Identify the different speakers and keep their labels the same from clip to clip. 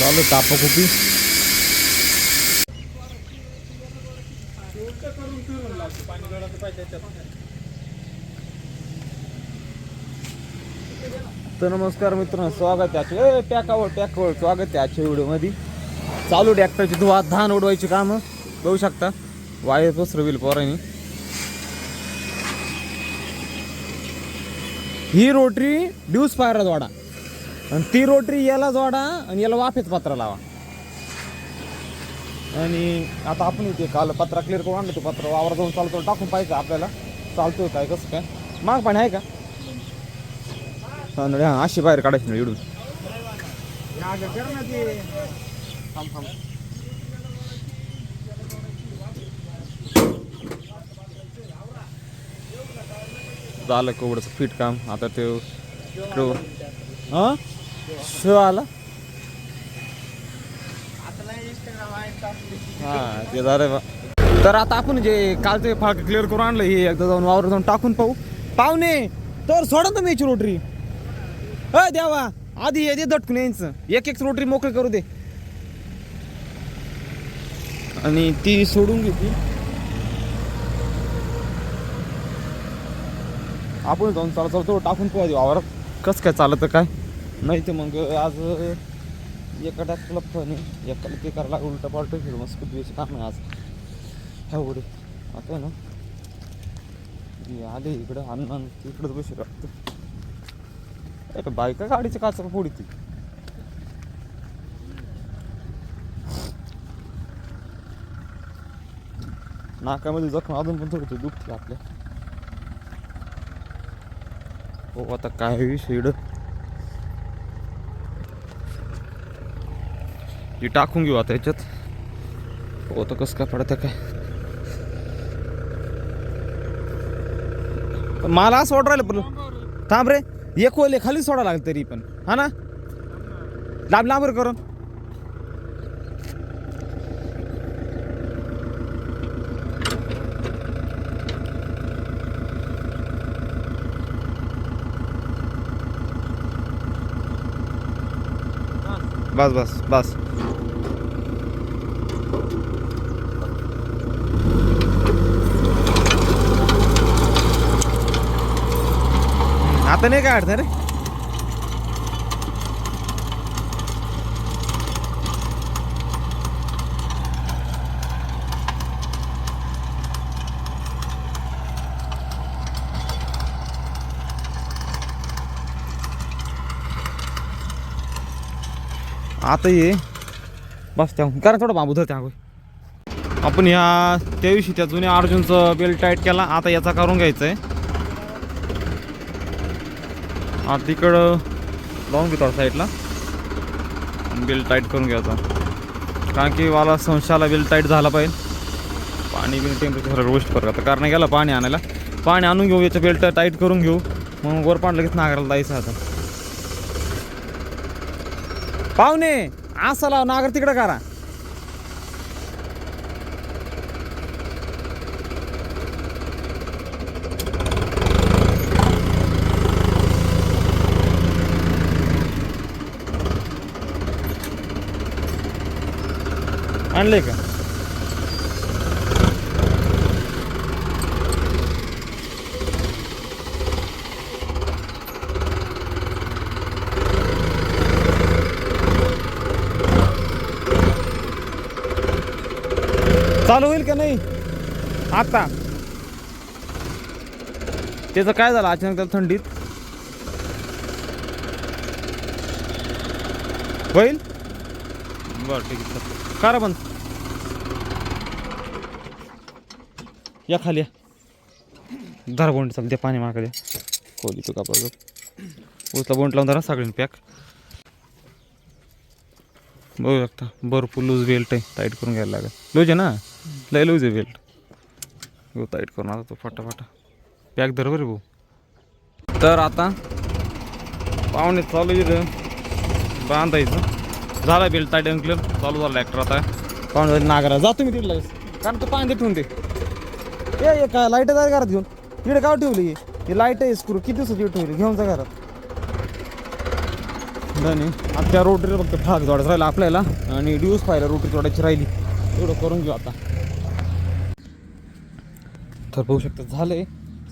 Speaker 1: चालू ताप कुपी तर नमस्कार मित्रांनो स्वागत आहे ए पॅकावळ पॅकावळ स्वागत आहे आजच्या व्हिडिओमध्ये. चालू ट्रॅक्टरची धुवा धान उडवायची कामं. बघू शकता वायर पसरविल पोरांनी. ही रोटरी ड्यूस पायरा जोडा आणि ती रोटरी याला जोडा आणि याला वाफेत पत्रा लावा. आणि आता आपण इथे काल पत्रा क्लिअर करून आणलं तो पत्र वावर जाऊन चालतो टाकून पाहिजे आपल्याला. चालतोय काय कसं काय? माग पाणी आहे का? हां हा अशी बाहेर काढायची ना इडून. झालं कोवडचं फिट काम? आता ते इकडं हां? श आला? हा ते झालं तर आता आपण जे कालचे फाळक क्लिअर करून आणलं हे एकदा जाऊन वावर जाऊन टाकून पाहू. पाहुणे तर सोडा ना मी रोटरी. अ द्यावा आधी ये दे दटकून यायचं एक एक रोटरी मोकळी करू दे. आणि ती सोडून घेतली. आपण जाऊन चालत चालतो टाकून पाहू वावरात. कसं काय चालतं काय? नाही तर मग आज एका टाकला फणी एकाला ते करायला उलटा पालट फिरू. मस्त दिवशी काम आहे आज. ह्या उडे आता ना आले इकडं अन्न इकडंच बसू लागतं अरे बायका गाडीच्या काचा फोडी ती? नाकामध्ये जखम अजून पण थोडी दुखते आपल्या. हो आता काय विषय ही टाकून घेऊ आता याच्यात. हो तर कसं काय पडतं काय? मला असं वाटू राहिलं पण थांब रे. एक ओले खाली सोडा लागेल तरी पण. हा ना? लांब लांबर करून. बस बस बस. आता नाही काय अडचण रे आता ये. बस त्या कारण थोडं बांबू धर त्या आपण ह्या त्या दिवशी त्या जुन्या अर्जुनचं बेल्ट टाईट केला. आता याचा करून घ्यायचं आहे हा तिकडं लावून घेतो आता साईडला बिल टाईट करून घ्यायचा कारण की मला संशयाला बिल टाईट झाला पाहिजे. पाणी बिल टेम्परेचर सगळं गोष्ट करत आता कारण गेला पाणी आणायला. पाणी आणून घेऊ याचं बेल्ट टाईट करून घेऊ. मग वर पाणी लगेच नागराला जायचं आता. पाहुणे असा लाव नागर तिकडं करा. आणले का? चालू होईल का नाही? आता. त्याचं काय झालं अचानक त्याला थंडीत? होईल? बरं ठीक आहे. करा बंद. या खाली या. धरा बोंड चाल द्या पाणी मागा द्या खोली तू कापड उचला बोंड लावून धरा सगळ्यांनी पॅक. बघू शकता भरपूर लूज बेल्ट आहे टाईट करून घ्यायला लागेल. लूज आहे ना? लय लूज आहे बेल्ट हो टाईट करून आता तो फटाफटा. पॅक धर बरे भाऊ. तर आता पाहुणे चालू इथं. बांधायचं. झाला बेल्ट टाईट क्लिअर चालू झाला ॲक्टर आता. पाहुणे नागरा जातो मी तिथं कारण तो पाणी ठेवून दे ए ए काय लाइट आहे घरात घेऊन? तिकडे काय ठेवली ही. लाइट आहे स्क्रू किती दिवसाची ठेवली? घेऊन जा घरात. नाही आता त्या रोटरीला फक्त भाग जोडायचा राहिला आपल्याला आणि ड्यूस पाहिला रोटरी जोडायची राहिली. तेवढं करून घेऊ आता. तर पाहू शकता आहे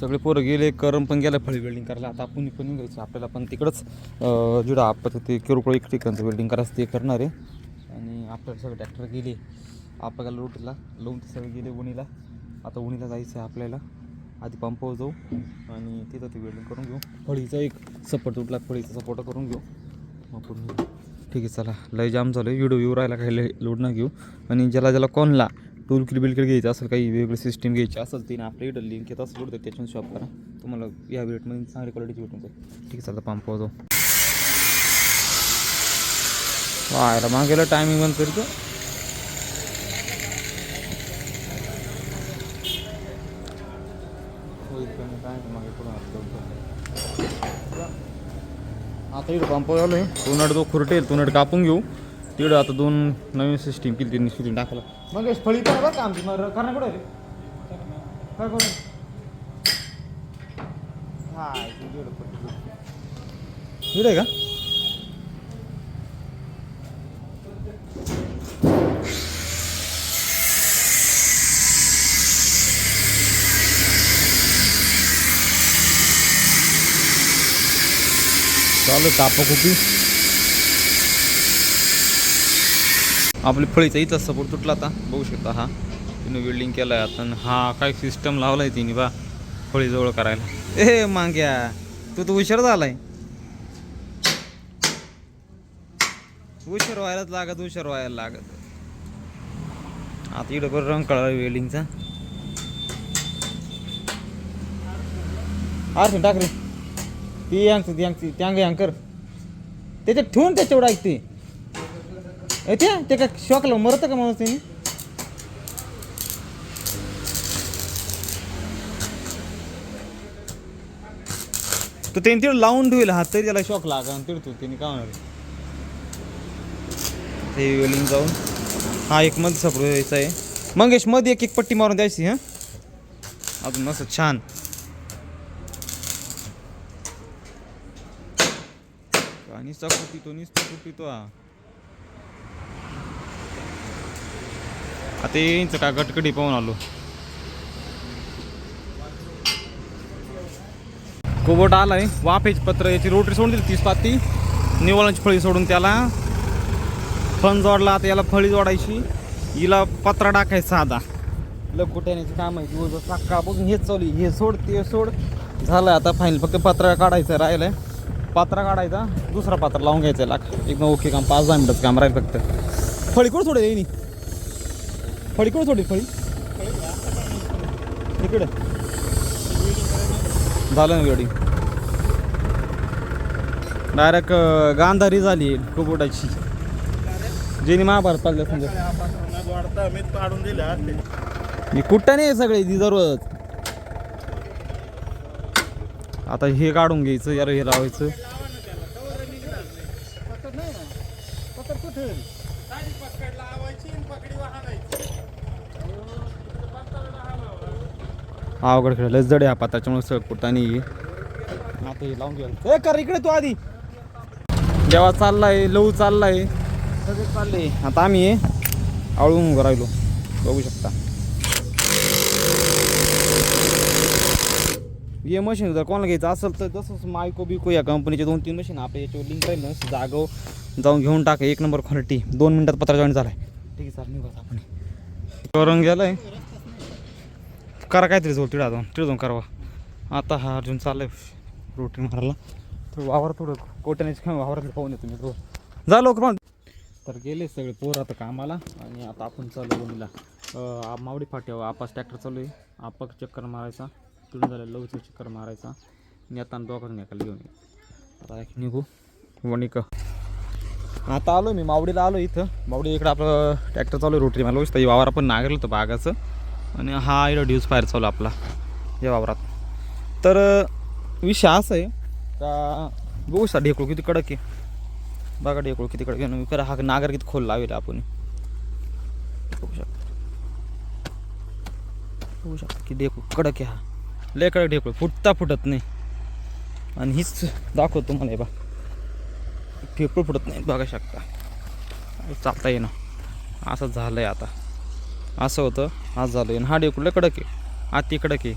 Speaker 1: सगळे पोरं गेले करम पण गेलं फळी वेल्डिंग करायला. आता आपण पण निघायचं. आपल्याला पण तिकडंच अं, जिडं आपण ते किरकोळ एक ठिकाणचं वेल्डिंग करायचं ते करणार आहे. आणि आपल्याला सगळे ट्रॅक्टर गेले. आपल्याला रोटीला लावून ते सगळे गेले उणीला आता उणीला जायचं आहे आपल्याला. आधी पंपावर जाऊ आणि तिथं ती वेल्डिंग करून घेऊ. फळीचा एक सपोर्ट तुटला फळीचा सपोर्ट करून घेऊ. मग पूर्ण ठीक आहे चला. लय जाम झालं व्हिडिओ येऊ राहिला काही लय लोड ना घेऊ. आणि ज्याला ज्याला कोणला टूल किट बिलकिट घ्यायचं असेल काही वेगळी सिस्टीम घ्यायची असेल तिने आपल्या इकडं लिंक येत असेल तर त्याच्यावर शॉप करा. तुम्हाला या वेटमध्ये चांगली क्वालिटीची भेटून जाईल. ठीक आहे चला पंपावर जाऊ. वायला मागेला टायमिंग बंद करतो. होईल काय मागे पुढं आता इकडं पंपावर आलो आहे तुनट जो खुरटेल तुनट कापून घेऊ. तिकडं आता दोन नवीन सिस्टीम केली त्यांनी शोधून टाकला. मग फळी पण बरं का आमची? मग कारण कुठं रे काय करू? हा इकडे का? चालू कापाकुपी आपली फळीचा इथं सपोर्ट तुटला आता. बघू शकता हा. तिने वेल्डिंग केलाय आता हा काय सिस्टम लावलाय तिने बा फळीजवळ करायला. ए मांग्या तू तर हुशार झालाय. हुशार व्हायलाच लागत हुशार व्हायला लागत. आता इकडं बरं रंग कळला वेल्डिंगचा आरसून टाक रे. ती यांग ती यांग ती त्यांग यांग कर. त्याच्यात ठेवून त्याच्यावर ऐकते. येते? ते ते का शॉकला मरतं का माणूस त्यांनी? तर त्यांनी तिथं लावून ठेवेल हात तरी त्याला शॉक लागा तिथं तू त्यांनी काय होणार? ते वेलिंग जाऊन. हा एक मध्ये सापडू यायचा आहे. मंगेशमध्ये एक एक पट्टी मारून द्यायची हां? अजून मस्त छान. नुसता कुटितो नुसता कुटितो हा. आता यांचं का गटकडी पाहून आलो. कोबट आलाय वाफेच पत्र याची रोटरी सोडून दिली तीस पाती. निवळांची फळी सोडून त्याला. फण जोडला आता याला फळी जोडायची. हिला पत्रा टाकायचा साधा. लकुट्याण्याची काम आहे दिवस टाका बघून हेच चालू आहे. हे सोड ते सोड. झालं आता फायनल फक्त पत्रा काढायचं राहिलंय. पात्रा काढायचा दुसरा पात्र लावून घ्यायचा लाख. एकदम ओके काम पाच दहा मिनिटाचं काम राहील फक्त. फळी कुठं सोडेल येईनी फळी कुठं सोडेल फळी? इकडे. झालं ना वेळी डायरेक्ट गांधारी झाली कुबोटाची जेनी महाभारत पाहिलं समजा.
Speaker 2: मी
Speaker 1: कुठं नाही सगळे दररोज. आता हे काढून घ्यायचं यार हे लावायचं. अवघड खेळ लय जड हा त्याच्यामुळे सगळं कुठाने आता हे लावून घ्यायला. ए कर इकडे तू आधी. जेव्हा चाललाय लव चाललाय. सगळे चालले. आता आम्ही आळून उभं राहिलो. बघू शकता. हे मशीन जर कोणाला घ्यायचं असेल तर जसं मायको बिको या कंपनीचे दोन तीन मशीन आपल्या याच्यावर लिंक राहील ना जागो जाऊन घेऊन टाका एक नंबर क्वालिटी दोन मिनटात पत्र जॉईन झालाय. ठीक आहे चालेल निघू आपण. करून गेलाय. करा काहीतरी जाऊ तिडा जाऊन तिडे जाऊन करावा आता हा अर्जुन चाललाय रोटी मारायला. तर वावर थोडं कोट्याने वावरात पाहून येतो मी थोडं जा लवकर पण तर गेले सगळे पोर आता कामाला. आणि आता आपण चालू बोलीला मावडी फाट्यावर आपास ट्रॅक्टर चालू आहे. आपाक चक्कर मारायचा. तिथून झालं लवचं चक्कर मारायचा. आणि आता दोघांना एकाला घेऊन ये आता एक निघू. वणिक. आता आलो मी मावडीला आलो इथं. मावडी इकडं आपलं ट्रॅक्टर चालू आहे रोटरी मला बघता वावर आपण नागरलं होतं बागाचं. आणि हा इकडं ड्यूज फायर चालू आपला. या वावरात. तर विषय असा आहे का बघू सा ढेकळू किती कडक आहे. बघा ढेकळू किती कडक आहे. करा हा नागर किती खोल लावेल आपण. बघू शकता. बघू शकतो की ढेकळू कडक आहे हा. लय कडक ढेकळू फुटता फुटत नाही. आणि हीच दाखवतो मला हे बा फेफळ फुटत नाही बघा शकता. चालता येईना. असं झालं आहे आता. असं होतं आज झालं आहे हा डेकुलं कडक आहे. आती कडक आहे.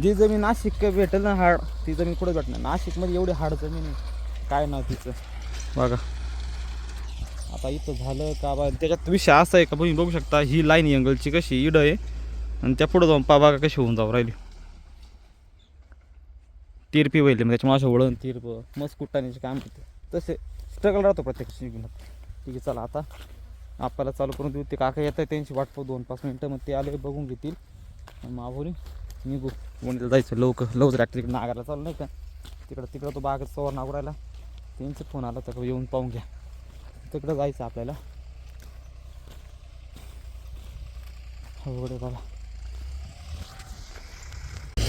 Speaker 1: जी जमीन नाशिक भेटेल ना हाड ती जमीन कुठं भेटणार? नाशिकमध्ये एवढी हाड जमीन आहे. काय ना तिचं. बघा. आता इथं झालं का बा त्याच्यात विषय असा आहे का तुम्ही बघू शकता ही लाईन अँगलची कशी इड आहे. आणि त्या पुढं जाऊन पा बघा कशी होऊन जाऊ राहिली. तिरपी वहिले मग त्याच्यामुळे असं वळण तिरप मस्त कुट्टाण्याचे काम करते तसे स्ट्रगल राहतो प्रत्येक जीवनात ठीक आहे चला आता आपल्याला चालू करून देऊ. ते काका येत आहे त्यांची वाट पाहू दोन पाच मिनटं मग ते आले बघून घेतील. माभोरी निघू. वणीला जायचं लवकर. लवकर ट्रॅक्टर तिकडे नागायला चालू नाही का? तिकडं तिकडं तो बागेत सवर नागरायला. त्यांचा फोन आला तर येऊन पाहून घ्या. तिकडं जायचं आपल्याला. हो आहे बाबा.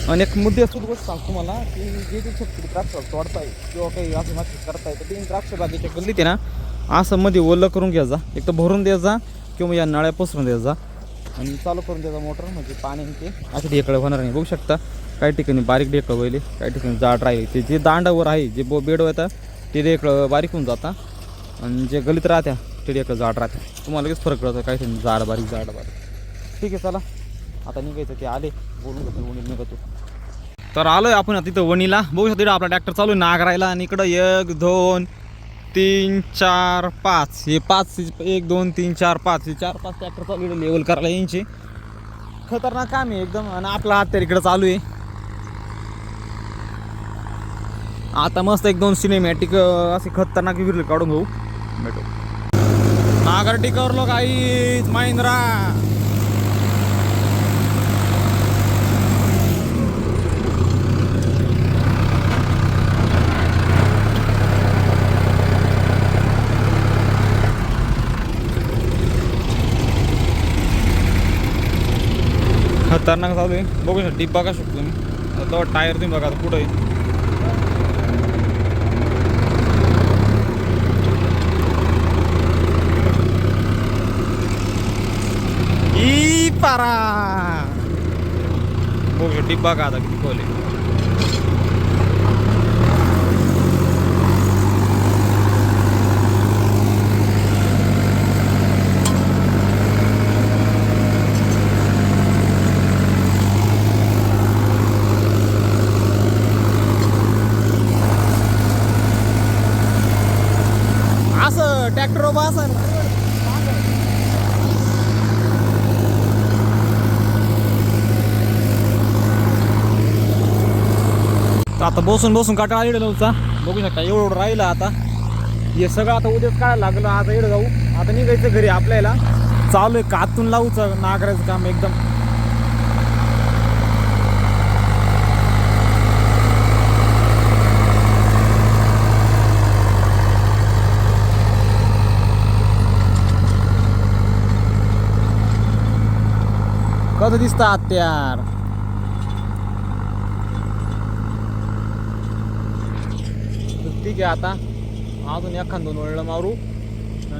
Speaker 1: आणि एक मुद्दे असतो गोष्ट सांगतो तुम्हाला की जे जे शेतकरी द्राक्ष तोडताय किंवा काही असं माती करताय तर ते द्राक्ष बागेच्या गल्लीत आहे ना असं मध्ये ओलं करून घ्यायचा एक तर भरून द्यायचा किंवा या नळ्या पसरून द्यायचा आणि चालू करून द्यायचा मोटर म्हणजे पाणी ते. असे ढेकळं होणार नाही. बघू शकता काही ठिकाणी बारीक ढेकळं होईल काही ठिकाणी जाड राहील. ते जे दांडावर आहे जे बो बेड येतात ते ढेकळं बारीक होऊन जातात आणि जे गलीत राहत्या ते ढेकळं जाड राहत्या. तुम्हाला लगेच फरक कळतो काही ठिकाणी जाड बारीक जाड बारीक. ठीक आहे चला. आता निघायचं ते आले बोलून घेतो वणीत निघतो. तर आलोय आपण तिथं वणीला. बघू शकतो आपला ट्रॅक्टर चालू आहे नागरायला आणि इकडं एक दोन तीन चार पाच. हे पाच एक दोन तीन चार पाच. हे चार पाच ट्रॅक्टर चालू आहे लेवल करायला यांचे. खतरनाक काम आहे एकदम. आणि आपला हात तर इकडं चालू आहे. आता मस्त एक दोन सिनेमॅटिक असे खतरनाक विरल काढून घेऊ. भेटू. नागर टिकवलो लोक महिंद्रा. खतरनाक चालू आहे. बघू शकता डिब्बा का शकतो तुम्ही? आता टायर तुम्ही बघा आता आहे. ई पारा! बघू शकता डिब्बा का आता किती खोल आहे. ट्रॅक्टर उभा असा तर आता बसून बसून काटा आलेलं नव्हता बघू शकता एवढं राहिलं आता. हे सगळं आता उद्याच काय लागलं आता इकडं जाऊ. आता निघायचं घरी आपल्याला. चालू आहे कातून लावूचं नागराचं काम एकदम. कसं दिसतात त्यार ठीक आहे आता अजून एखाद दोन वेळेला मारू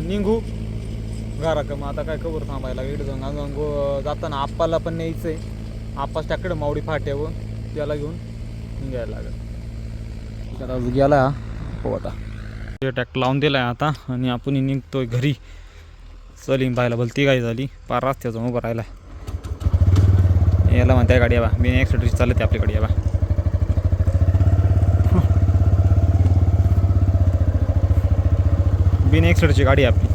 Speaker 1: निघू घरा का मग आता काय खबर थांबायला इकडे जाऊन अजून गो जाताना आप्पाला पण न्यायचं आहे आप्पाच त्याकडे मावडी फाट्यावर त्याला घेऊन निघायला लागेल त्याला अजून गेला हो आता ट्रॅक्टर लावून दिलाय आता आणि आपण निघतोय घरी चलीन पाहायला भलती गाडी झाली पार रस्त्याचा उभं राहिला याला म्हणताय गाडी यावा. मी ॲक्सिडेंट चालते आपल्याकडे यावा. बिन एक्सिडची गाडी आहे आपली.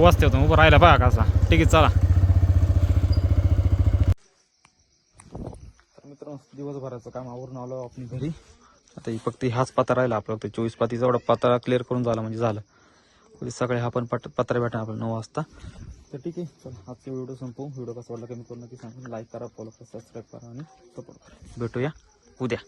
Speaker 1: वाजते होतो उभं राहिला पहा कसा. ठीक आहे चला. मित्रांनो दिवसभराचं काम आवरून आलो आपण घरी. आता ही फक्त हाच पत्रा राहिला आपला फक्त चोवीस पातीचा एवढा पत्रा क्लिअर करून झाला म्हणजे झालं. म्हणजे सगळे सकाळी हा पण पट पत्रा भेटा आपल्याला नऊ वाजता. तर ठीक आहे. चल आजचा व्हिडिओ संपवू. व्हिडिओ कसा वाटला कमी करू नक्की सांगा. लाईक करा फॉलो करा सबस्क्राईब करा आणि सपोर्ट करा. भेटूया उद्या.